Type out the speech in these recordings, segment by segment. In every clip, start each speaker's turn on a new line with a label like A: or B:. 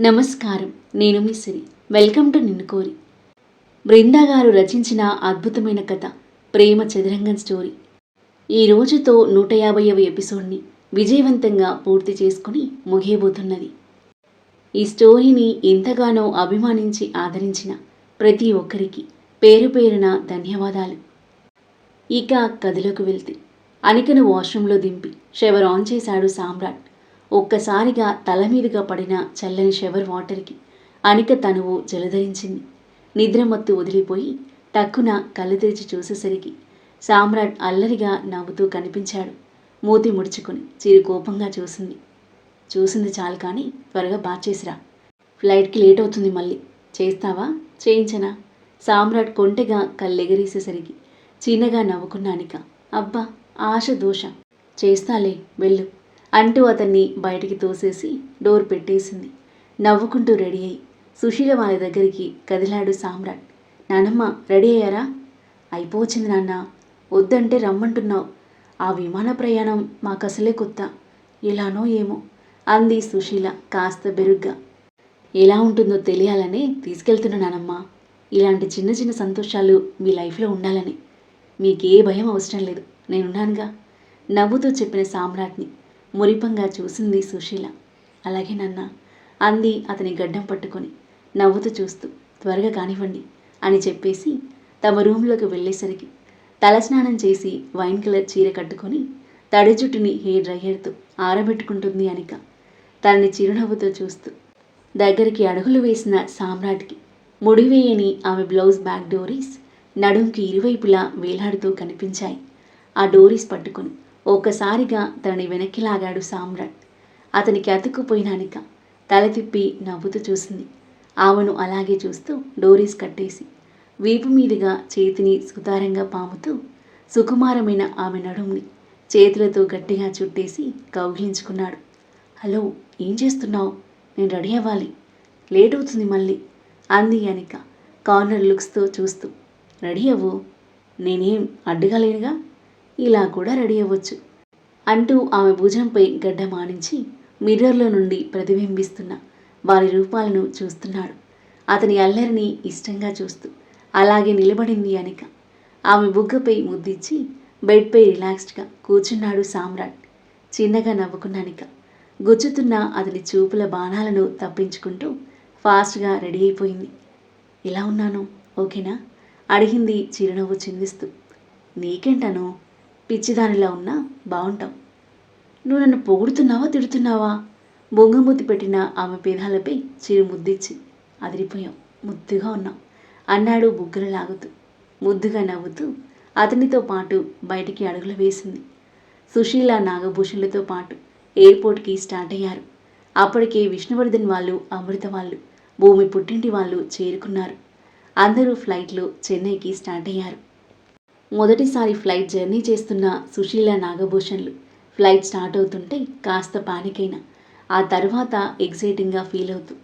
A: నమస్కారం. నేను మీ సిరి. Welcome to నిన్ను కోరి బృందా గారు రచించిన అద్భుతమైన కథ ప్రేమ చదురంగం స్టోరీ. ఈ రోజుతో నూట యాభైవ ఎపిసోడ్ని విజయవంతంగా పూర్తి చేసుకుని ముగియబోతున్నది. ఈ స్టోరీని ఎంతగానో అభిమానించి ఆదరించిన ప్రతి ఒక్కరికి పేరు పేరున ధన్యవాదాలు. ఇక కథలోకి వెళ్తే అనికను వాష్రూంలో దింపి షవర్ ఆన్ చేశాడు సామ్రాట్. ఒక్కసారిగా తల మీదుగా పడిన చల్లని షవర్ వాటర్కి అనిక తనువు జలధరించింది. నిద్రమత్తు వదిలిపోయి టక్కున కళ్ళు తెరిచి చూసేసరికి సామ్రాట్ అల్లరిగా నవ్వుతూ కనిపించాడు. మూతి ముడుచుకొని చిరు కోపంగా చూసింది. చూసింది చాలు కానీ త్వరగా బాచేసిరా ఫ్లైట్కి లేట్ అవుతుంది మళ్ళీ. చేస్తావా చేయించనా? సామ్రాట్ కొంటెగా కళ్ళెగరేసేసరికి చిన్నగా నవ్వుకున్న అనిక అబ్బా ఆశ దోష. చేస్తాలే వెళ్ళు. అంటూ అతన్ని బయటికి తోసేసి డోర్ పెట్టేసింది. నవ్వుకుంటూ రెడీ అయి సుశీల వాళ్ళ దగ్గరికి కదిలాడు సామ్రాట్. నానమ్మ రెడీ అయ్యారా? అయిపోవచ్చింది నాన్న. వద్దంటే రమ్మంటున్నావు. ఆ విమాన ప్రయాణం మాకు అసలే కొత్త. ఎలానో ఏమో అంది సుశీల కాస్త బెరుగ్గా. ఎలా ఉంటుందో తెలియాలని తీసుకెళ్తున్నానమ్మా ఇలాంటి చిన్న చిన్న సంతోషాలు మీ లైఫ్లో ఉండాలని. మీకే భయం అవసరం లేదు. నేనున్నానుగా. నవ్వుతూ చెప్పిన సామ్రాట్ని మురిపంగా చూసింది సుశీల. అలాగే నాన్న అంది అతని గడ్డం పట్టుకొని. నవ్వుతూ చూస్తూ త్వరగా కానివ్వండి అని చెప్పేసి తమ రూమ్లోకి వెళ్ళేసరికి తలస్నానం చేసి వైన్ కలర్ చీర కట్టుకొని తడి జుట్టుని హెయిర్ డ్రయ్యర్తో ఆరబెట్టుకుంటుంది అనిక. తనని చిరునవ్వుతో చూస్తూ దగ్గరికి అడుగులు వేసిన సామ్రాట్కి ముడివేయని ఆమె బ్లౌజ్ బ్యాక్ డోరీస్ నడుంకి ఇరువైపులా వేలాడుతూ కనిపించాయి. ఆ డోరీస్ పట్టుకొని ఒక్కసారిగా తనని వెనక్కి లాగాడు సామ్రాట్. అతనికి అతుక్కుపోయినానిక తల తిప్పి నవ్వుతూ చూసింది. ఆమెను అలాగే చూస్తూ డోరీస్ కట్టేసి వీపు మీదుగా చేతిని సుతారంగా పాముతూ సుకుమారమైన ఆమె నడుంని చేతులతో గట్టిగా చుట్టేసి కౌగిలించుకున్నాడు. హలో ఏం చేస్తున్నావు? నేను రెడీ అవ్వాలి. లేట్ అవుతుంది మళ్ళీ అంది అనిక కార్నర్ లుక్స్తో చూస్తూ. రెడీ అవ్వు. నేనేం అడ్డుగా లేనుగా? ఇలా కూడా రెడీ అవ్వచ్చు. అంటూ ఆమె భుజంపై గడ్డ మానించి మిర్రర్లో నుండి ప్రతిబింబిస్తున్న వారి రూపాలను చూస్తున్నాడు. అతని అల్లరిని ఇష్టంగా చూస్తూ అలాగే నిలబడింది అనిక. ఆమె బుగ్గపై ముద్దిచ్చి బెడ్పై రిలాక్స్డ్గా కూర్చున్నాడు సామ్రాట్. చిన్నగా నవ్వుకున్న అనిక గుచ్చుతున్న అతని చూపుల బాణాలను తప్పించుకుంటూ ఫాస్ట్గా రెడీ అయిపోయింది. ఇలా ఉన్నాను? ఓకేనా? అడిగింది చిరునవ్వు చిందిస్తూ. నీకేంటను? పిచ్చిదానిలా ఉన్నా బాగుంటావు నువ్వు నన్ను పొగుడుతున్నావా తిడుతున్నావా? బొంగమూతి పెట్టిన ఆమె పేదాలపై చిరు ముద్దిచ్చి అదిరిపోయాం. ముద్దుగా ఉన్నాం. అన్నాడు బుగ్గలు లాగుతూ. ముద్దుగా నవ్వుతూ అతనితో పాటు బయటికి అడుగులు వేసింది. సుశీల నాగభూషణులతో పాటు ఎయిర్పోర్ట్కి స్టార్ట్ అయ్యారు. అప్పటికే విష్ణువర్ధన్ వాళ్ళు అమృత వాళ్ళు భూమి పుట్టింటి వాళ్ళు చేరుకున్నారు. అందరూ ఫ్లైట్లో చెన్నైకి స్టార్ట్ అయ్యారు. మొదటిసారి ఫ్లైట్ జర్నీ చేస్తున్న సుశీల నాగభూషణ్లు. ఫ్లైట్ స్టార్ట్ అవుతుంటే కాస్త పానికైనా ఆ తర్వాత ఎగ్జైటింగ్గా ఫీల్ అవుతూ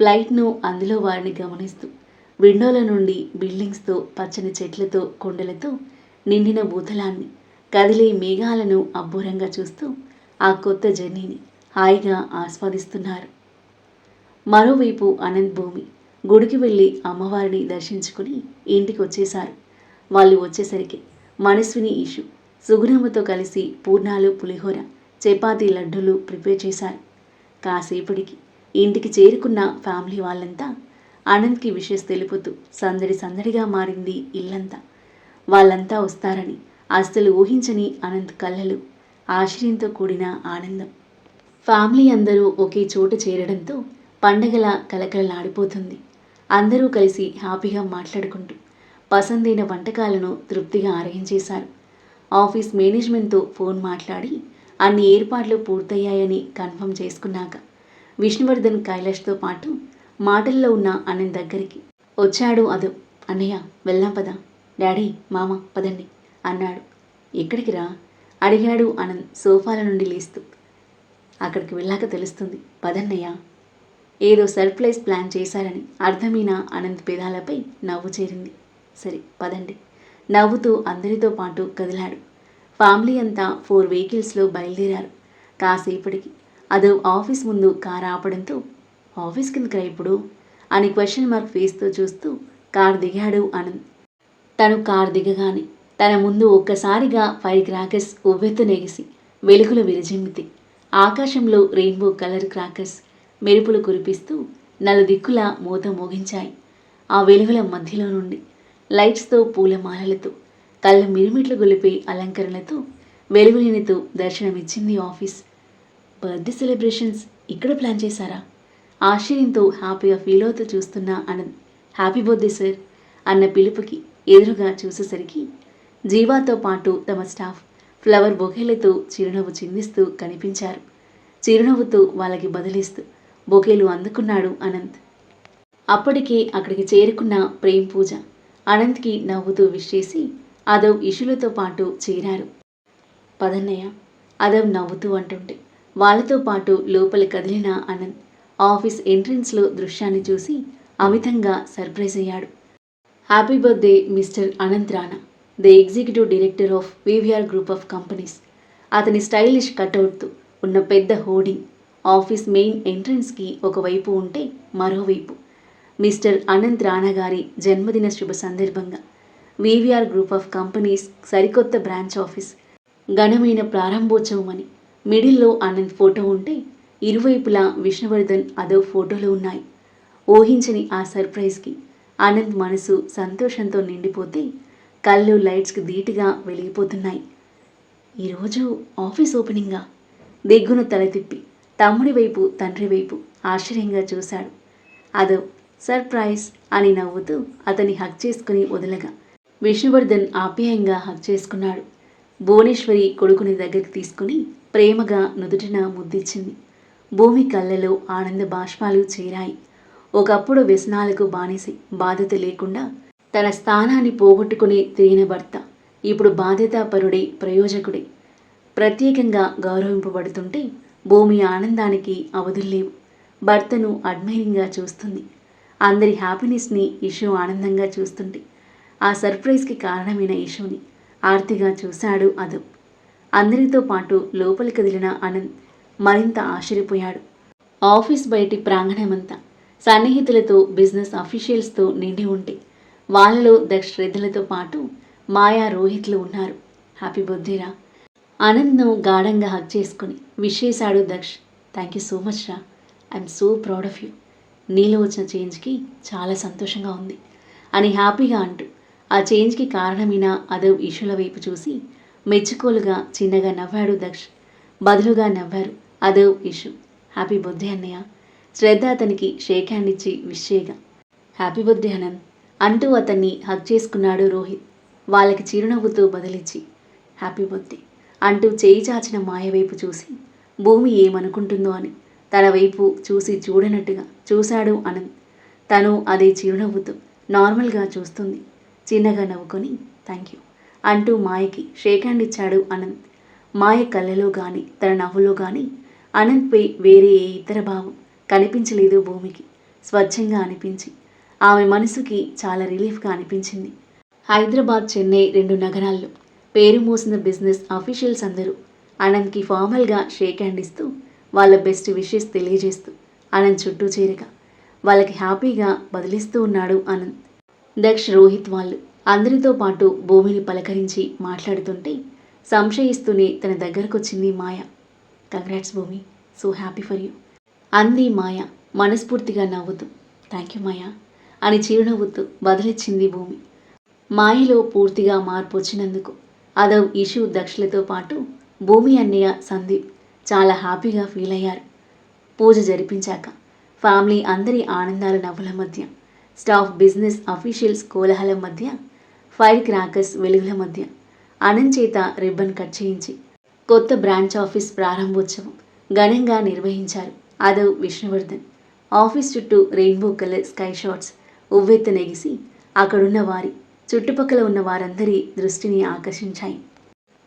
A: ఫ్లైట్ను అందులో వారిని గమనిస్తూ విండోల నుండి బిల్డింగ్స్తో పచ్చని చెట్లతో కొండలతో నిండిన భూతలాన్ని కదిలే మేఘాలను అబ్బురంగా చూస్తూ ఆ కొత్త జర్నీని హాయిగా ఆస్వాదిస్తున్నారు. మరోవైపు అనంత్ భూమి గుడికి వెళ్ళి అమ్మవారిని దర్శించుకుని ఇంటికి వచ్చేశారు వాళ్ళు వచ్చేసరికి మనస్విని ఈషు సుగుణమ్మతో కలిసి పూర్ణాలు పులిహోర చపాతీ లడ్డూలు ప్రిపేర్ చేశారు. కాసేపటికి ఇంటికి చేరుకున్న ఫ్యామిలీ వాళ్ళంతా అనంత్కి విషెస్ తెలుపుతూ సందడి సందడిగా మారింది ఇల్లంతా. వాళ్ళంతా వస్తారని అస్సలు ఊహించని అనంత్ కళ్ళలు ఆశ్చర్యంతో కూడిన ఆనందం. ఫ్యామిలీ అందరూ ఒకే చోట చేరడంతో పండగల కలకలలాడిపోతుంది. అందరూ కలిసి హ్యాపీగా మాట్లాడుకుంటూ పసందైన వంటకాలను తృప్తిగా ఆరగించేశారు. ఆఫీస్ మేనేజ్మెంట్తో ఫోన్ మాట్లాడి అన్ని ఏర్పాట్లు పూర్తయ్యాయని కన్ఫర్మ్ చేసుకున్నాక విష్ణువర్ధన్ కైలాష్తో పాటు మాటల్లో ఉన్న అనంత్ దగ్గరికి వచ్చాడు అదు అన్నయ్య వెళ్దాం పద. డాడీ మామ పదండి అన్నాడు. ఎక్కడికి రా? అడిగాడు అనంత్ సోఫాల నుండి లేస్తూ. అక్కడికి వెళ్ళాక తెలుస్తుంది. పదన్నయ్య. ఏదో సర్ప్రైజ్ ప్లాన్ చేశారని అర్థమైన అనంత్ పేదాలపై నవ్వు చేరింది. సరే పదండి. నవ్వుతూ అందరితో పాటు కదిలాడు. ఫ్యామిలీ అంతా ఫోర్ వెహికల్స్లో బయలుదేరారు. కాసేపటికి అదో ఆఫీస్ ముందు కారు ఆపడంతో ఆఫీస్ కిందకి ఇప్పుడు? అని క్వశ్చన్ మార్క్ ఫేస్తో చూస్తూ కారు దిగాడు ఆనంద్. తను కారు దిగగానే తన ముందు ఒక్కసారిగా ఫైర్ క్రాకర్స్ ఉవ్వెత్తు నెగిసి వెలుగులు విరజిమ్మితి ఆకాశంలో రెయిన్బో కలర్ క్రాకర్స్ మెరుపులు కురిపిస్తూ నలుదిక్కులా మూత మోగించాయి. ఆ వెలుగుల మధ్యలో నుండి లైట్స్తో పూలమాలలతో కళ్ళ మిరుమిట్లు గొలిపే అలంకరణలతో వెలుగులేనితో దర్శనమిచ్చింది ఆఫీస్. బర్త్డే సెలబ్రేషన్స్ ఇక్కడ ప్లాన్ చేశారా? ఆశ్చర్యంతో హ్యాపీగా ఫీల్ అవుతూ చూస్తున్న అనంత్ హ్యాపీ బర్త్డే సార్ అన్న పిలుపుకి ఎదురుగా చూసేసరికి జీవాతో పాటు తమ స్టాఫ్ ఫ్లవర్ బొకేలతో చిరునవ్వు చిందిస్తూ కనిపించారు. చిరునవ్వుతో వాళ్ళకి బదిలిస్తూ బొకేలు అందుకున్నాడు అనంత్. అప్పటికే అక్కడికి చేరుకున్న ప్రేమ్ పూజ అనంత్కి నవ్వుతూ విష్ చేసి అదవ్ ఇషులతో పాటు చేరారు. పదన్నయ్య అదవ్ నవ్వుతూ అంటుంటే వాళ్ళతో పాటు లోపలి కదిలిన అనంత్ ఆఫీస్ ఎంట్రన్స్లో దృశ్యాన్ని చూసి అమితంగా సర్ప్రైజ్ అయ్యాడు. Happy birthday mister Anant Rana the executive director of VVR group of companies. అతని స్టైలిష్ కట్అవుట్తో ఉన్న పెద్ద హోర్డింగ్ ఆఫీస్ మెయిన్ ఎంట్రన్స్కి ఒకవైపు ఉంటే మరోవైపు. మిస్టర్ అనంత్ రాణా గారి జన్మదిన శుభ సందర్భంగా వివిఆర్ గ్రూప్ ఆఫ్ కంపెనీస్ సరికొత్త బ్రాంచ్ ఆఫీస్ ఘనమైన ప్రారంభోత్సవం అని మిడిల్లో అనంత్ ఫోటో ఉంటే ఇరువైపులా విష్ణువర్ధన్ అదో ఫోటోలు ఉన్నాయి. ఊహించని ఆ సర్ప్రైజ్కి అనంత్ మనసు సంతోషంతో నిండిపోతే కళ్ళు లైట్స్కి ధీటుగా వెలిగిపోతున్నాయి. ఈరోజు ఆఫీస్ ఓపెనింగా? దిగ్గున తల తిప్పి తమ్ముడి వైపు తండ్రి వైపు ఆశ్చర్యంగా చూశాడు. అదో సర్ప్రైజ్ అని నవ్వుతూ అతన్ని హక్ చేసుకుని వదలగా. విష్ణువర్ధన్ ఆప్యాయంగా హక్ చేసుకున్నాడు. భువనేశ్వరి కొడుకుని దగ్గరికి తీసుకుని ప్రేమగా నుదుటిన ముద్దిచ్చింది. భూమి కళ్ళలో ఆనంద బాష్పాలు చేరాయి. ఒకప్పుడు వ్యసనాలకు బానిసి బాధ్యత లేకుండా తన స్థానాన్ని పోగొట్టుకుని తిరిగిన భర్త ఇప్పుడు బాధ్యతాపరుడే ప్రయోజకుడే. ప్రత్యేకంగా గౌరవింపబడుతుంటే భూమి ఆనందానికి అవధుల్లేవు భర్తను అడ్మైరింగ్గా చూస్తుంది. అందరి హ్యాపీనెస్ని ఇషు ఆనందంగా చూస్తుంది ఆ సర్ప్రైజ్కి కారణమైన ఇషుని ఆర్తిగా చూశాడు అదు. అందరితో పాటు లోపలి కదిలిన అనంత్ మరింత ఆశ్చర్యపోయాడు. ఆఫీస్ బయటి ప్రాంగణమంతా సన్నిహితులతో బిజినెస్ అఫీషియల్స్తో నిండి ఉంటే వాళ్ళలో దక్ష శ్రద్ధలతో పాటు మాయా రోహిత్లు ఉన్నారు. హ్యాపీ బర్త్డేరా ఆనంద్ను గాఢంగా హక్ చేసుకుని విష్ చేశాడు Daksh. Thank you so much రా. I'm so proud of you. నీలో వచ్చిన చేంజ్కి చాలా సంతోషంగా ఉంది. అని హ్యాపీగా అంటూ ఆ చేంజ్కి కారణమైన అదవ్ ఇషుల వైపు చూసి మెచ్చుకోలుగా చిన్నగా నవ్వాడు దక్ష్. బదులుగా నవ్వారు అదవ్ ఇషు. హ్యాపీ బర్త్డే అన్నయ్య. శ్రద్ధ అతనికి షేక్ హ్యాండ్ ఇచ్చి విష్ చేయగా. హ్యాపీ బర్త్డే అనంత్ అంటూ అతన్ని హక్ చేసుకున్నాడు రోహిత్. వాళ్ళకి చిరునవ్వుతో బదిలిచ్చి హ్యాపీ బర్త్డే అంటూ చేయి చాచిన మాయ వైపు చూసి భూమి ఏమనుకుంటుందో అని తన వైపు చూసి చూడనట్టుగా చూశాడు అనంత్ తను అదే చిరునవ్వుతో నార్మల్గా చూస్తుంది. చిన్నగా నవ్వుకొని థ్యాంక్ యూ అంటూ మాయకి షేక్ హ్యాండ్ ఇచ్చాడు అనంత్ మాయ కళ్ళలో కానీ తన నవ్వులో కానీ అనంత్పై వేరే ఏ ఇతర భావం కనిపించలేదు భూమికి. స్వచ్ఛంగా అనిపించి ఆమె మనసుకి చాలా రిలీఫ్గా అనిపించింది. హైదరాబాద్ చెన్నై రెండు నగరాల్లో పేరు మోసిన బిజినెస్ అఫీషియల్స్ అందరూ అనంత్కి ఫార్మల్గా షేక్ హ్యాండ్ ఇస్తూ వాళ్ళ బెస్ట్ విషెస్ తెలియజేస్తూ అనంత్ చుట్టూ చేరగా వాళ్ళకి హ్యాపీగా బదిలిస్తూ ఉన్నాడు అనంత్ దక్ష్ రోహిత్ వాళ్ళు అందరితో పాటు భూమిని పలకరించి మాట్లాడుతుంటే సంశయిస్తూనే తన దగ్గరకొచ్చింది Maya. Congrats Bhoomi. So happy for you అంది మాయ మనస్ఫూర్తిగా నవ్వుతూ. Thank you Maya. అని చిరునవ్వుతూ బదిలిచ్చింది భూమి. మాయలో పూర్తిగా మార్పు వచ్చినందుకు అదవ్ ఇషు దక్షలతో పాటు భూమి అన్నయ్య సందీప్ చాలా హ్యాపీగా ఫీల్ అయ్యారు. పూజ జరిపించాక ఫ్యామిలీ అందరి ఆనందాల నవ్వుల మధ్య స్టాఫ్ బిజినెస్ అఫీషియల్స్ కోలాహలం మధ్య ఫైర్ క్రాకర్స్ వెలుగుల మధ్య అనంత్ చేత రిబ్బన్ కట్ చేయించి కొత్త బ్రాంచ్ ఆఫీస్ ప్రారంభోత్సవం ఘనంగా నిర్వహించారు అదవ్ విష్ణువర్ధన్. ఆఫీస్ చుట్టూ రెయిన్బో కలర్ స్కై షాట్స్ ఉవ్వెత్త నెగిసి అక్కడున్న వారి చుట్టుపక్కల ఉన్న వారందరి దృష్టిని ఆకర్షించాయి.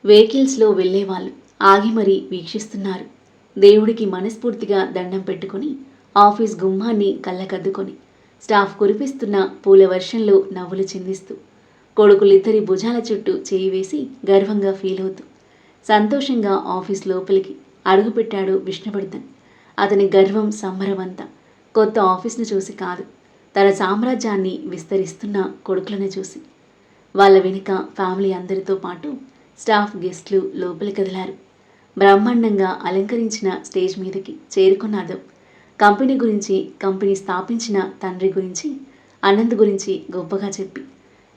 A: వెహికల్స్లో వెళ్ళేవాళ్ళు ఆగి మరీ వీక్షిస్తున్నారు. దేవుడికి మనస్ఫూర్తిగా దండం పెట్టుకొని ఆఫీస్ గుమ్మాన్ని కళ్ళకద్దుకొని స్టాఫ్ కురిపిస్తున్న పూల వర్షంలో నవ్వులు చిందిస్తూ కొడుకులిద్దరి భుజాల చుట్టూ చేయి వేసి గర్వంగా ఫీల్ అవుతూ సంతోషంగా ఆఫీస్ లోపలికి అడుగుపెట్టాడు విష్ణువర్ధన్. అతని గర్వం సంబరమంతా కొత్త ఆఫీస్ను చూసి కాదు తన సామ్రాజ్యాన్ని విస్తరిస్తున్న కొడుకులను చూసి. వాళ్ళ వెనుక ఫ్యామిలీ అందరితో పాటు స్టాఫ్ గెస్ట్లు లోపలి కదిలారు. బ్రహ్మాండంగా అలంకరించిన స్టేజ్ మీదకి చేరుకున్న అదవ్ కంపెనీ గురించి కంపెనీ స్థాపించిన తండ్రి గురించి అనంత్ గురించి గొప్పగా చెప్పి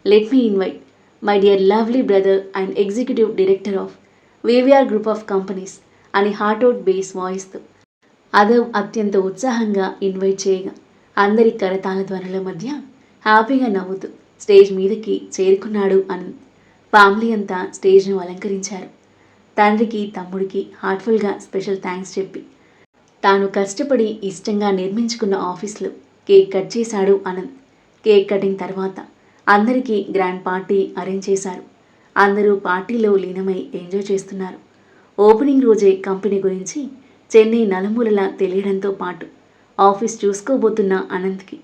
A: let me invite my dear lovely brother and executive director of VVR group of companies అని హార్ట్అవుట్ బేస్ వాయిస్తో అదవ్ అత్యంత ఉత్సాహంగా ఇన్వైట్ చేయగా అందరి కరతాళ ధ్వనుల మధ్య హ్యాపీగా నవ్వుతూ స్టేజ్ మీదకి చేరుకున్నాడు అని. ఫ్యామిలీ అంతా స్టేజ్ను అలంకరించారు. తండ్రికి తమ్ముడికి హార్ట్ఫుల్గా స్పెషల్ థ్యాంక్స్ చెప్పి తాను కష్టపడి ఇష్టంగా నిర్మించుకున్న ఆఫీస్లో కేక్ కట్ చేశాడు అనంత్ కేక్ కటింగ్ తర్వాత అందరికీ గ్రాండ్ పార్టీ అరేంజ్ చేశారు. అందరూ పార్టీలో లీనమై ఎంజాయ్ చేస్తున్నారు. ఓపెనింగ్ రోజే కంపెనీ గురించి చెన్నై నలుమూలలా తెలియడంతో పాటు ఆఫీస్ చూసుకోబోతున్న అనంత్కి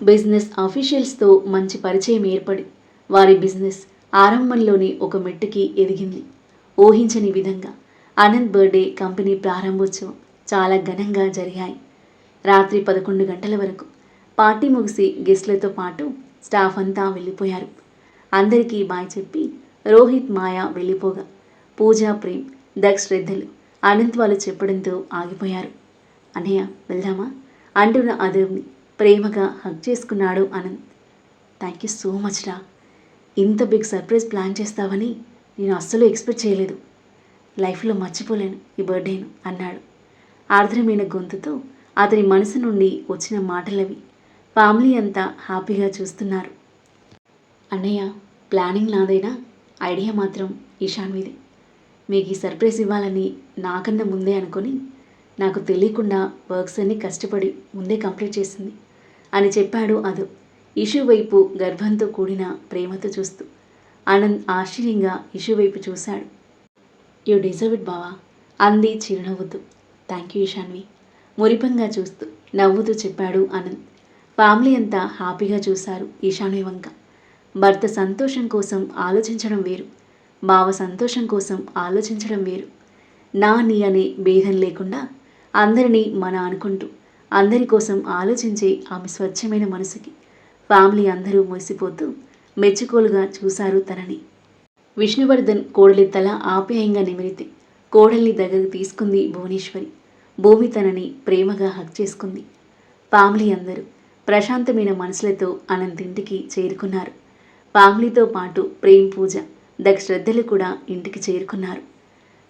A: బిజినెస్ ఆఫీషియల్స్తో మంచి పరిచయం ఏర్పడి వారి బిజినెస్ ఆరంభంలోనే ఒక మెట్టుకి ఎదిగింది. ఊహించని విధంగా అనంత్ బర్త్డే కంపెనీ ప్రారంభోత్సవం చాలా ఘనంగా జరిగాయి. రాత్రి పదకొండు గంటల వరకు పార్టీ ముగిసి గెస్ట్లతో పాటు స్టాఫ్ అంతా వెళ్ళిపోయారు. అందరికీ బాయ్ చెప్పి రోహిత్ మాయా వెళ్ళిపోగా పూజా ప్రేమ్ దక్ష్ శ్రద్ధలు అనంత్ వాళ్ళు చెప్పడంతో ఆగిపోయారు. అన్నయ్య వెళ్దామా? అంటున్న అదర్ని ప్రేమగా హక్ చేసుకున్నాడు Anant thank you so much రా. ఇంత బిగ్ సర్ప్రైజ్ ప్లాన్ చేస్తావని నేను అస్సలు ఎక్స్పెక్ట్ చేయలేదు. లైఫ్లో మర్చిపోలేను ఈ బర్త్డేను అన్నాడు. ఆర్ద్రమైన గొంతుతో అతని మనసు నుండి వచ్చిన మాటలవి ఫ్యామిలీ అంతా హ్యాపీగా చూస్తున్నారు. అన్నయ్య ప్లానింగ్ నాదైనా? ఐడియా మాత్రం ఈశాన్విది మీకు ఈ సర్ప్రైజ్ ఇవ్వాలని నాకన్నా ముందే అనుకొని నాకు తెలియకుండా వర్క్స్ అన్ని కష్టపడి ముందే కంప్లీట్ చేసింది అని చెప్పాడు అదు. ఇషు వైపు గర్భంతో కూడిన ప్రేమతో చూస్తూ ఆనంద్ ఆశ్చర్యంగా ఇషు వైపు చూశాడు. యు డిజర్వ్ ఇట్ బావా అంది చిరునవ్వుతూ. థ్యాంక్ యూ ఇషాన్వి మురిపంగా చూస్తూ నవ్వుతూ చెప్పాడు ఆనంద్. ఫ్యామిలీ అంతా హ్యాపీగా చూశారు ఈశాన్వి వంక. భర్త సంతోషం కోసం ఆలోచించడం వేరు. బావ సంతోషం కోసం ఆలోచించడం వేరు. నా నీ అనే భేదం లేకుండా అందరినీ మన అనుకుంటూ అందరి కోసం ఆలోచించే ఆమె స్వచ్ఛమైన మనసుకి ఫ్యామిలీ అందరూ మురిసిపోతూ మెచ్చుకోలుగా చూశారు తనని. విష్ణువర్ధన్ కోడలి తల ఆప్యాయంగా నిమిరితే కోడల్ని దగ్గరకు తీసుకుంది భువనేశ్వరి. భూమి తనని ప్రేమగా హక్ చేసుకుంది. ఫ్యామిలీ అందరూ ప్రశాంతమైన మనసులతో అనంతింటికి చేరుకున్నారు. ఫ్యామిలీతో పాటు ప్రేమ్ పూజ దగ్గ శ్రద్ధలు కూడా ఇంటికి చేరుకున్నారు.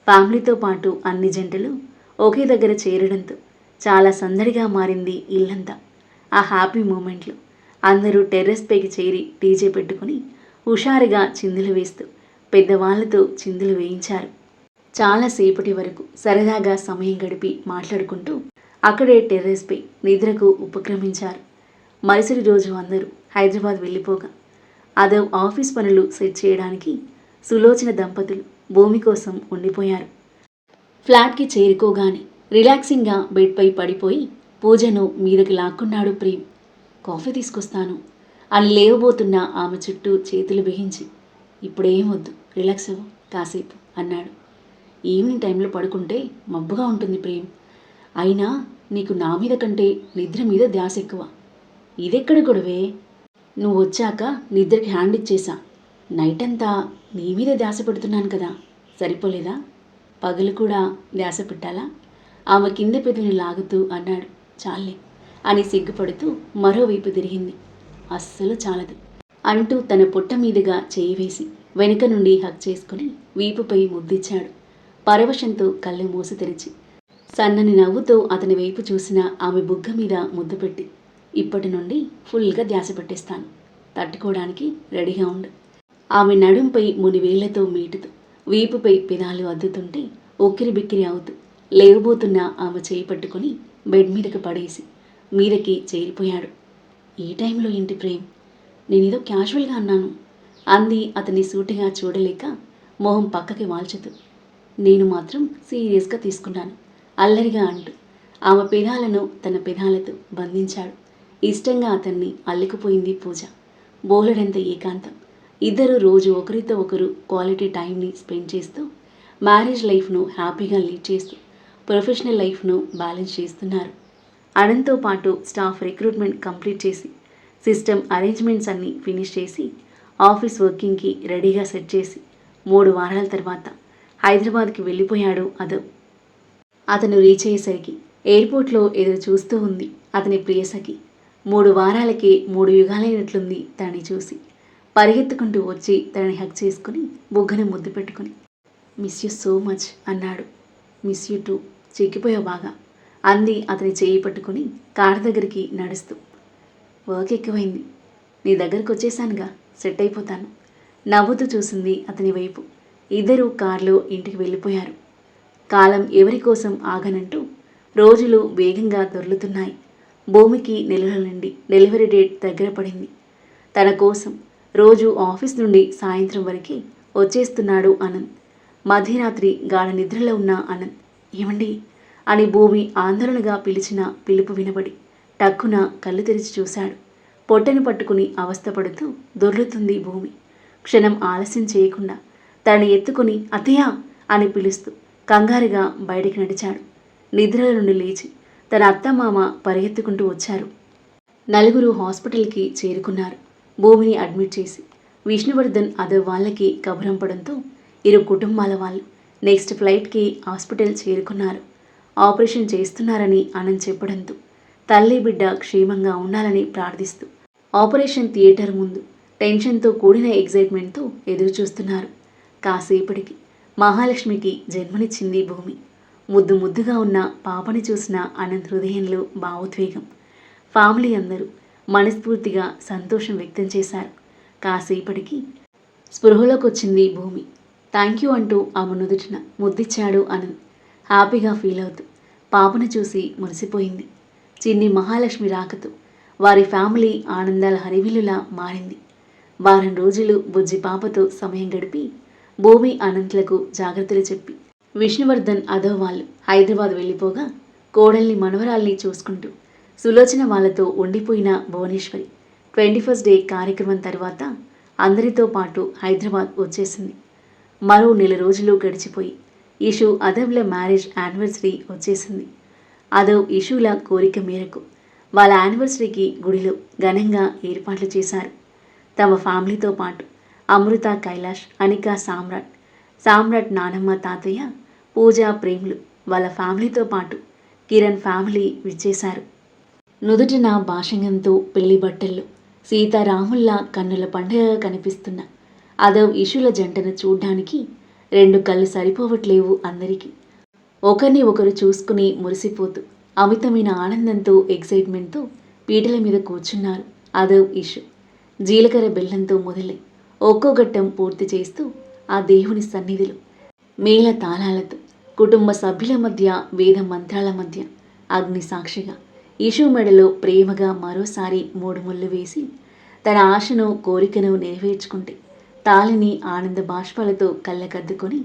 A: ఫ్యామిలీతో పాటు అన్ని జంటలు ఒకే దగ్గర చేరడంతో చాలా సందడిగా మారింది ఇల్లంతా. ఆ హ్యాపీ మూమెంట్లు అందరూ టెర్రస్ పైకి చేరి డీజే పెట్టుకుని హుషారుగా చిందులు వేస్తూ పెద్దవాళ్ళతో చిందులు వేయించారు. చాలాసేపటి వరకు సరదాగా సమయం గడిపి మాట్లాడుకుంటూ అక్కడే టెర్రస్పై నిద్రకు ఉపక్రమించారు. మరుసటి రోజు అందరూ హైదరాబాద్ వెళ్ళిపోగా అదవ్ ఆఫీస్ పనులు సెట్ చేయడానికి సులోచన దంపతులు భూమి కోసం ఉండిపోయారు. ఫ్లాట్కి చేరుకోగానే రిలాక్సింగ్గా బెడ్పై పడిపోయి పూజను మీదకి లాక్కున్నాడు ప్రేమ్. కాఫీ తీసుకొస్తాను. అని లేవబోతున్న ఆమె చుట్టూ చేతులు బిగించి ఇప్పుడేం వద్దు రిలాక్స్ అవ్వు కాసేపు అన్నాడు. ఈవినింగ్ టైంలో పడుకుంటే మబ్బుగా ఉంటుంది ప్రేమ్. అయినా నీకు నా మీద కంటే నిద్ర మీద ధ్యాస ఎక్కువ. ఇదెక్కడ గొడవే? నువ్వు వచ్చాక నిద్రకి హ్యాండ్ ఇచ్చేసా. నైట్ అంతా నీ మీద ధ్యాస పెడుతున్నాను కదా సరిపోలేదా? పగలు కూడా ధ్యాస పెట్టాలా? ఆమె కింద పెదవిని లాగుతూ అన్నాడు. చాలే అని సిగ్గుపడుతూ మరోవైపు తిరిగింది. అస్సలు చాలదు. అంటూ తన పొట్ట మీదుగా చేయివేసి వెనుక నుండి హక్ చేసుకుని వీపుపై ముద్దిచ్చాడు పరవశంతో కళ్ళు మూసి తెరిచి సన్నని నవ్వుతో అతని వైపు చూసిన ఆమె బుగ్గ మీద ముద్దు పెట్టి ఇప్పటి నుండి ఫుల్గా ధ్యాస పెట్టేస్తాను. తట్టుకోవడానికి రెడీగా ఉండు. ఆమె నడుంపై మునివేళ్ళతో మీటుతూ వీపుపై పినాలు అద్దుతుంటే ఉక్కిరి బిక్కిరి అవుతూ లేవబోతున్న ఆమె చేయి పట్టుకుని బెడ్ మీదకి పడేసి మీదకి చేరిపోయాడు. ఈ టైంలో ఏంటి ప్రేమ్? నేనేదో క్యాజువల్గా అన్నాను. అంది అతన్ని సూటిగా చూడలేక మొహం పక్కకి వాల్చదు. నేను మాత్రం సీరియస్గా తీసుకున్నాను. అల్లరిగా అంటూ ఆమె పెదాలను తన పెదాలతో బంధించాడు. ఇష్టంగా అతన్ని అల్లుకుపోయింది పూజ. బోలెడంత ఏకాంతం. ఇద్దరు రోజు ఒకరితో ఒకరు క్వాలిటీ టైంని స్పెండ్ చేస్తూ మ్యారేజ్ లైఫ్ను హ్యాపీగా లీడ్ చేస్తూ ప్రొఫెషనల్ లైఫ్ను బ్యాలెన్స్ చేస్తున్నారు. అడంతో పాటు స్టాఫ్ రిక్రూట్మెంట్ కంప్లీట్ చేసి సిస్టమ్ అరేంజ్మెంట్స్ అన్నీ ఫినిష్ చేసి ఆఫీస్ వర్కింగ్కి రెడీగా సెట్ చేసి మూడు వారాల తర్వాత హైదరాబాద్కి వెళ్ళిపోయాడు అదవ్ అతను రీచ్ అయ్యేసరికి ఎయిర్పోర్ట్లో ఎదురు చూస్తూ ఉంది అతని ప్రియసఖి మూడు వారాలకే మూడు యుగాలైనట్లుంది తనని చూసి. పరిగెత్తుకుంటూ వచ్చి తనని హక్ చేసుకుని బుగ్గన ముద్దు పెట్టుకుని మిస్ యూ సో మచ్ అన్నాడు. మిస్ యూ టూ చిక్కిపోయావు బాగా. అంది అతని చేయి పట్టుకుని కార్ దగ్గరికి నడుస్తూ. వర్క్ ఎక్కువైంది. నీ దగ్గరకు వచ్చేసానుగా. సెట్ అయిపోతాను. నవ్వుతూ చూసింది అతని వైపు. ఇద్దరూ కారులో ఇంటికి వెళ్ళిపోయారు. కాలం ఎవరి కోసం ఆగనంటూ రోజులు వేగంగా దొర్లుతున్నాయి. భూమికి నెలల నుండి డెలివరీ డేట్ దగ్గర పడింది. తన కోసం రోజు ఆఫీస్ నుండి సాయంత్రం వరకు వచ్చేస్తున్నాడు అనంత్ మధ్యరాత్రి గాఢ నిద్రలో ఉన్న అనంత్ ఏమండి? అని భూమి ఆందోళనగా పిలిచిన పిలుపు వినబడి టక్కున కళ్ళు తెరిచి చూశాడు. పొట్టని పట్టుకుని అవస్థపడుతూ దొర్లుతుంది భూమి. క్షణం ఆలస్యం చేయకుండా తనని ఎత్తుకుని అతయా అని పిలుస్తూ కంగారుగా బయటికి నడిచాడు. నిద్రల నుండి లేచి తన అత్తమామ పరిగెత్తుకుంటూ వచ్చారు. నలుగురు హాస్పిటల్కి చేరుకున్నారు. భూమిని అడ్మిట్ చేసి విష్ణువర్ధన్ అదర్ వాళ్ళకి కబురంపడంతో ఇరు కుటుంబాల వాళ్ళు నెక్స్ట్ ఫ్లైట్కి హాస్పిటల్ చేరుకున్నారు. ఆపరేషన్ చేస్తున్నారని ఆనంద్ చెప్పడంతో తల్లి బిడ్డ క్షేమంగా ఉండాలని ప్రార్థిస్తూ ఆపరేషన్ థియేటర్ ముందు టెన్షన్తో కూడిన ఎగ్జైట్మెంట్తో ఎదురు చూస్తున్నారు కాసేపటికి మహాలక్ష్మికి జన్మనిచ్చింది భూమి. ముద్దు ముద్దుగా ఉన్న పాపని చూసిన అనంత్ హృదయంలో భావోద్వేగం. ఫ్యామిలీ అందరూ మనస్ఫూర్తిగా సంతోషం వ్యక్తం చేశారు. కాసేపటికి స్పృహలోకి వచ్చింది భూమి. థ్యాంక్ యూ అంటూ ఆమె నుదుటిన ముద్దిచ్చాడు అనంత్. హ్యాపీగా ఫీల్ అవుతూ పాపను చూసి మురిసిపోయింది. చిన్ని మహాలక్ష్మి రాకతో వారి ఫ్యామిలీ ఆనందాల హరివిల్లులా మారింది. వారం రోజులు బుజ్జి పాపతో సమయం గడిపి భూమి అనంతులకు జాగ్రత్తలు చెప్పి విష్ణువర్ధన్ అదో వాళ్ళు హైదరాబాద్ వెళ్ళిపోగా కోడల్ని మనవరాల్ని చూసుకుంటూ సులోచన వాళ్ళతో ఉండిపోయిన భువనేశ్వరి ట్వంటీ ఫస్ట్ డే కార్యక్రమం తర్వాత అందరితో పాటు హైదరాబాద్ వచ్చేసింది. మరో నెల రోజులు గడిచిపోయి ఇషు అదవ్ల మ్యారేజ్ యానివర్సరీ వచ్చేసింది. అదవ్ ఇషుల కోరిక మేరకు వాళ్ళ యానివర్సరీకి గుడిలో ఘనంగా ఏర్పాట్లు చేశారు. తమ ఫ్యామిలీతో పాటు అమృత కైలాష్ అనిక సామ్రాట్ సామ్రాట్ నానమ్మ తాతయ్య పూజా ప్రేములు వాళ్ళ ఫ్యామిలీతో పాటు కిరణ్ ఫ్యామిలీ విచ్చేశారు. నుదుటిన భాషంగంతో పెళ్ళి బట్టల్లో సీతారాముల్లా కన్నుల పండుగగా కనిపిస్తున్న అదవ్ ఇషుల జంటను చూడ్డానికి రెండు కళ్ళు సరిపోవట్లేవు అందరికీ. ఒకరిని ఒకరు చూసుకుని మురిసిపోతూ అమితమైన ఆనందంతో ఎక్సైట్మెంట్తో పీటల మీద కూర్చున్నారు అదవ్ ఇషు. జీలకర్ర బెల్లంతో మొదలై ఒక్కో ఘట్టం పూర్తి చేస్తూ ఆ దేవుని సన్నిధిలో మేళ తాళాలతో కుటుంబ సభ్యుల మధ్య వేద మంత్రాల మధ్య అగ్ని సాక్షిగా ఇషు మెడలో ప్రేమగా మరోసారి మూడు ముళ్ళు వేసి తన ఆశను కోరికను నెరవేర్చుకుంటే తాళిని ఆనంద బాష్పాలతో కళ్ళకద్దుకొని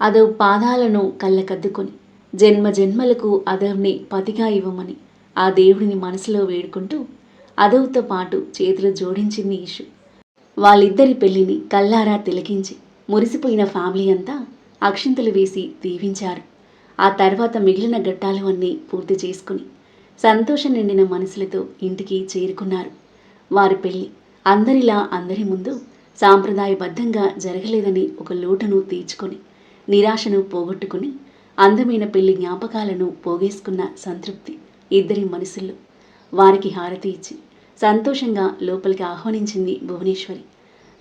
A: అదవ్ పాదాలను కళ్ళకద్దుకొని జన్మ జన్మలకు అదవ్ని పతిగా ఇవ్వమని ఆ దేవుడిని మనసులో వేడుకుంటూ అదవ్తో పాటు చేతులు జోడించింది ఈషు వాళ్ళిద్దరి పెళ్ళిని కల్లారా తిలకించి మురిసిపోయిన ఫ్యామిలీ అంతా అక్షింతలు వేసి దీవించారు. ఆ తర్వాత మిగిలిన ఘట్టాలు అన్నీ పూర్తి చేసుకుని సంతోషం నిండిన మనసులతో ఇంటికి చేరుకున్నారు. వారి పెళ్ళి అందరిలా అందరి ముందు సాంప్రదాయబద్ధంగా జరగలేదని ఒక లోటును తీర్చుకొని నిరాశను పోగొట్టుకుని అందమైన పెళ్ళి జ్ఞాపకాలను పోగేసుకున్న సంతృప్తి ఇద్దరి మనసుల్లో. వారికి హారతి ఇచ్చి సంతోషంగా లోపలికి ఆహ్వానించింది భువనేశ్వరి.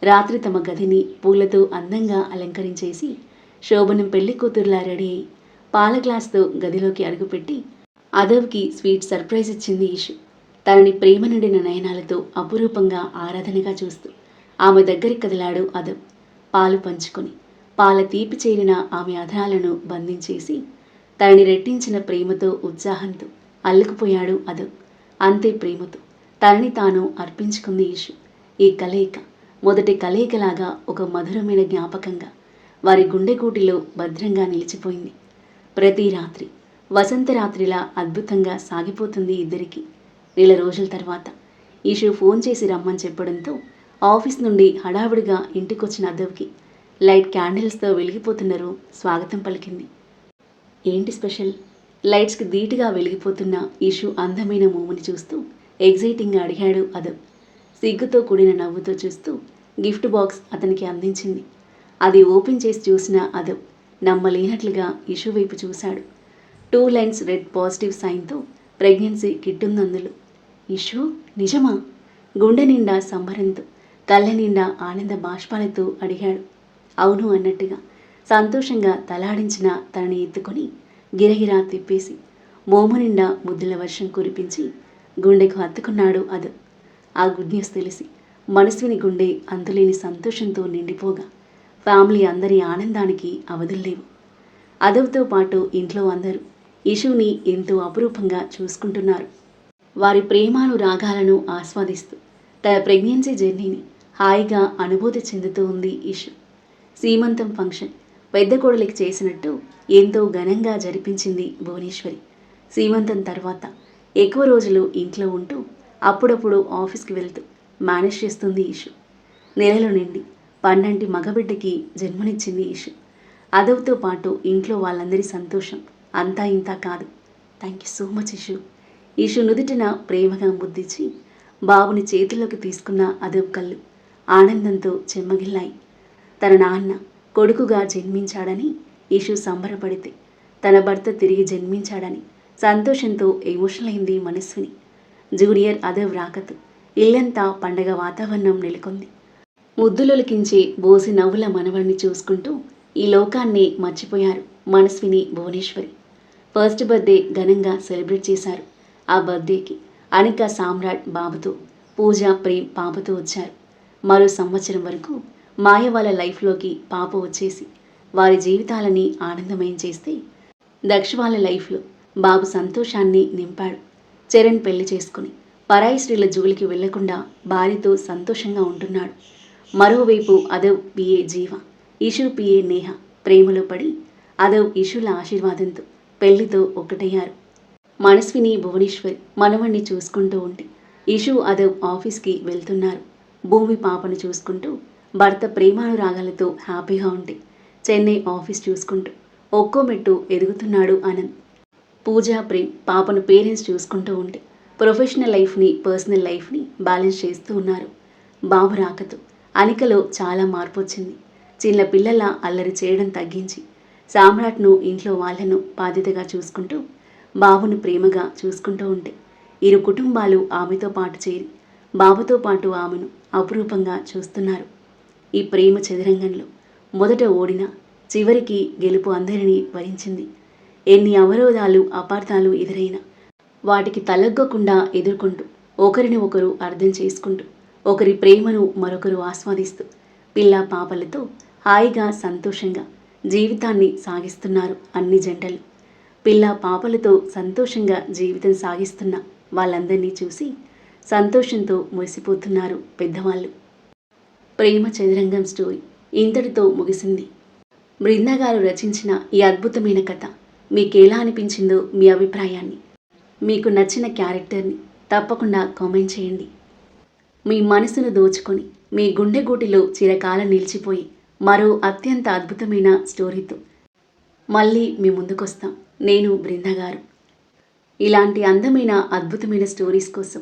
A: రాత్రి తమ గదిని పూలతో అందంగా అలంకరించేసి శోభనం పెళ్ళి కూతురులా రెడీ అయి పాల గ్లాస్తో గదిలోకి అడుగుపెట్టి అదవ్కి స్వీట్ సర్ప్రైజ్ ఇచ్చింది ఈషు తనని ప్రేమ నిండిన నయనాలతో అపురూపంగా ఆరాధనగా చూస్తూ ఆమె దగ్గరికి కదిలాడు అదం. పాలు పంచుకొని పాల తీపి చేరిన ఆమె అధరాలను బంధించేసి తనని రెట్టించిన ప్రేమతో ఉత్సాహంతో అల్లుకుపోయాడు అదం. అంతే ప్రేమతో తనని తాను అర్పించుకుంది ఈషు ఈ కలయిక మొదటి కలయికలాగా ఒక మధురమైన జ్ఞాపకంగా వారి గుండెకూటిలో భద్రంగా నిలిచిపోయింది. ప్రతి రాత్రి వసంత రాత్రిలా అద్భుతంగా సాగిపోతుంది ఇద్దరికి. నెల రోజుల తర్వాత ఈషు ఫోన్ చేసి రమ్మని చెప్పడంతో ఆఫీస్ నుండి హడావుడిగా ఇంటికొచ్చిన అద్దవ్కి లైట్ క్యాండిల్స్తో వెలిగిపోతున్నారు స్వాగతం పలికింది. ఏంటి స్పెషల్? లైట్స్కి ధీటుగా వెలిగిపోతున్న ఇషు అందమైన మోముని చూస్తూ ఎగ్జైటింగ్గా అడిగాడు అదవ్. సిగ్గుతో కూడిన నవ్వుతో చూస్తూ గిఫ్ట్ బాక్స్ అతనికి అందించింది. అది ఓపెన్ చేసి చూసిన అదవ్ నమ్మలేనట్లుగా ఇషు వైపు చూశాడు. టూ లైన్స్ రెడ్ పాజిటివ్ సైన్తో ప్రెగ్నెన్సీ కిట్టుందందులో. అందులో ఇషు నిజమా? గుండె నిండా సంబరంతో కళ్ళ నిండా ఆనంద బాష్పాలతో అడిగాడు. అవును అన్నట్టుగా సంతోషంగా తలాడించిన తనని ఎత్తుకొని గిరగిరా తిప్పేసి మోము నిండా ముద్దుల వర్షం కురిపించి గుండెకు హత్తుకున్నాడు అదు. ఆ గుడ్ న్యూస్ తెలిసి మనస్విని గుండె అంతులేని సంతోషంతో నిండిపోగా ఫ్యామిలీ అందరి ఆనందానికి అవధుల్లేవు అదవ్తో పాటు ఇంట్లో అందరూ ఇషుని ఎంతో అపురూపంగా చూసుకుంటున్నారు. వారి ప్రేమాను రాగాలను ఆస్వాదిస్తూ తన ప్రెగ్నెన్సీ జర్నీని హాయిగా అనుభూతి చెందుతూ ఉంది ఇషు సీమంతం ఫంక్షన్ పెద్ద కోడలికి చేసినట్టు ఎంతో ఘనంగా జరిపించింది భువనేశ్వరి. సీమంతం తర్వాత ఎక్కువ రోజులు ఇంట్లో ఉంటూ అప్పుడప్పుడు ఆఫీస్కి వెళ్తూ మేనేజ్ చేస్తుంది ఇషు నెలలు నిండి పన్నంటి మగబిడ్డకి జన్మనిచ్చింది ఇషు అదవుతో పాటు ఇంట్లో వాళ్ళందరి సంతోషం అంతా ఇంతా కాదు. Thank you so much Ishu Ishu నుదుటిన ప్రేమగా ముద్దిచ్చి బాబుని చేతుల్లోకి తీసుకున్న అదవ్ కళ్ళు. ఆనందంతో చెమ్మగిల్లాయి. తన నాన్న కొడుకుగా జన్మించాడని ఇషు సంబరపడితే తన భర్త తిరిగి జన్మించాడని సంతోషంతో ఎమోషనల్ అయింది మనస్విని జూనియర్ అదవ్ రాకతో ఇల్లంతా పండగ వాతావరణం నెలకొంది. ముద్దులొలికించే బోసి నవ్వుల మనవడిని చూసుకుంటూ ఈ లోకాన్ని మర్చిపోయారు మనస్విని భువనేశ్వరి. ఫస్ట్ బర్త్డే ఘనంగా సెలబ్రేట్ చేశారు ఆ బర్త్డేకి అనిక సామ్రాట్ బాబుతో పూజ ప్రేమ్ పాపతో వచ్చారు. మరో సంవత్సరం వరకు మాయ వాళ్ళ లైఫ్లోకి పాప వచ్చేసి వారి జీవితాలని ఆనందమయం చేస్తే దక్ష వాళ్ళ లైఫ్లో బాబు సంతోషాన్ని నింపాడు. చరణ్ పెళ్ళి చేసుకుని పరాయి స్త్రీల జోలికి వెళ్ళకుండా భార్యతో సంతోషంగా ఉంటున్నాడు. మరోవైపు అదవ్ పిఏ జీవ ఇషు పిఏ నేహ ప్రేమలో పడి అదవ్ ఇషుల ఆశీర్వాదంతో పెళ్ళితో ఒకటయ్యారు మనస్విని భువనేశ్వరి మనవణ్ణి చూసుకుంటూ ఉంటే ఇషు అదవ్ ఆఫీస్కి వెళ్తున్నారు. భూమి పాపను చూసుకుంటూ భర్త ప్రేమానురాగాలతో హ్యాపీగా ఉండి చెన్నై ఆఫీస్ చూసుకుంటూ ఒక్కో మెట్టు ఎదుగుతున్నాడు అనంత్ పూజా ప్రేమ్ పాపను పేరెంట్స్ చూసుకుంటూ ఉంటే ప్రొఫెషనల్ లైఫ్ని పర్సనల్ లైఫ్ని బ్యాలెన్స్ చేస్తూ ఉన్నారు. బాబు రాకతో అనికలో చాలా మార్పు వచ్చింది చిన్న పిల్లల అల్లరి చేయడం తగ్గించి సామ్రాట్ను ఇంట్లో వాళ్ళను బాధ్యతగా చూసుకుంటూ బాబును ప్రేమగా చూసుకుంటూ ఉంటే ఇరు కుటుంబాలు ఆమెతో పాటు చేరి బాబుతో పాటు ఆమెను అపురూపంగా చూస్తున్నారు. ఈ ప్రేమ చదరంగంలో మొదట ఓడిన చివరికి గెలుపు అందరినీ భరించింది ఎన్ని అవరోధాలు అపార్థాలు ఎదురైనా వాటికి తలగ్గకుండా ఎదుర్కొంటూ ఒకరిని ఒకరు అర్థం చేసుకుంటూ ఒకరి ప్రేమను మరొకరు ఆస్వాదిస్తూ పిల్ల పాపలతో హాయిగా సంతోషంగా జీవితాన్ని సాగిస్తున్నారు అన్ని జంటలు. పిల్ల పాపలతో సంతోషంగా జీవితం సాగిస్తున్న వాళ్ళందరినీ చూసి సంతోషంతో మురిసిపోతున్నారు పెద్దవాళ్ళు. ప్రేమ చదరంగం స్టోరీ ఇంతటితో ముగిసింది. బృందా గారు రచించిన ఈ అద్భుతమైన కథ మీకు ఎలా అనిపించిందో మీ అభిప్రాయాన్ని మీకు నచ్చిన క్యారెక్టర్ని తప్పకుండా కామెంట్ చేయండి. మీ మనసును దోచుకొని మీ గుండెగూటిలో చిరకాలం నిలిచిపోయి మరో అత్యంత అద్భుతమైన స్టోరీతో మళ్ళీ మీ ముందుకొస్తాం. నేను బృందా గారు. ఇలాంటి అందమైన అద్భుతమైన స్టోరీస్ కోసం